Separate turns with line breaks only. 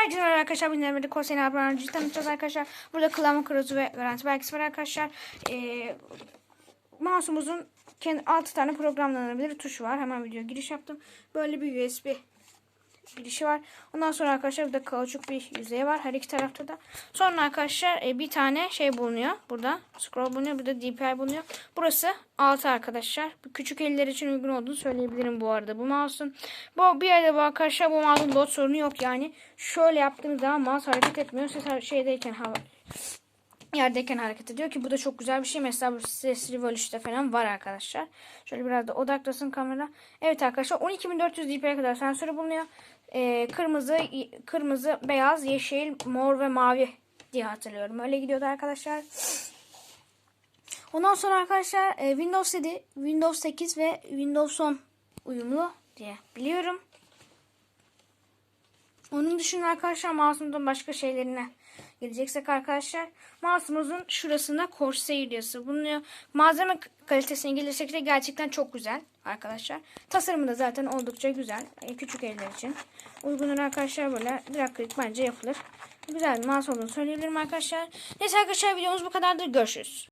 Herkese merhaba arkadaşlar. Benim Emre Kosen Abraham'cı tanıtacağız arkadaşlar. Burada klavye krozu ve garanti belgesi var arkadaşlar. Ee, mouse'umuzun kendi 6 tane programlanabilir tuşu var. Hemen video giriş yaptım. Böyle bir USB girişi var. Ondan sonra arkadaşlar burada kauçuk bir yüzey var her iki tarafta da. Sonra arkadaşlar e, bir tane şey bulunuyor. Burada scroll bulunuyor. Burada DPI bulunuyor. Burası altı arkadaşlar. Bu küçük eller için uygun olduğunu söyleyebilirim bu arada bu mouse'un. Bu bir arada bu arkadaşlar bu mouse'un load sorunu yok yani. Şöyle yaptığımız zaman mouse hareket etmiyor. Ses şeydeyken hava yerdeyken hareket ediyor ki bu da çok güzel bir şey. Mesela bu ses Revolution'da falan var arkadaşlar. Şöyle biraz da odaklasın kamera. Evet arkadaşlar 12400 dpi'ye kadar sensörü bulunuyor. Ee, kırmızı, kırmızı, beyaz, yeşil, mor ve mavi diye hatırlıyorum. Öyle gidiyordu arkadaşlar. Ondan sonra arkadaşlar e, Windows 7, Windows 8 ve Windows 10 uyumlu diye biliyorum. Onun dışında arkadaşlar mouse'umuzun başka şeylerine geleceksek arkadaşlar mouse'umuzun şurasında Corsair yazısı bulunuyor. Malzeme kalitesine gelirsek de gerçekten çok güzel arkadaşlar. Tasarımı da zaten oldukça güzel. E, küçük eller için. Uygunlar arkadaşlar böyle bir akrilik bence yapılır. Güzel bir mouse olduğunu söyleyebilirim arkadaşlar. Neyse arkadaşlar videomuz bu kadardır. Görüşürüz.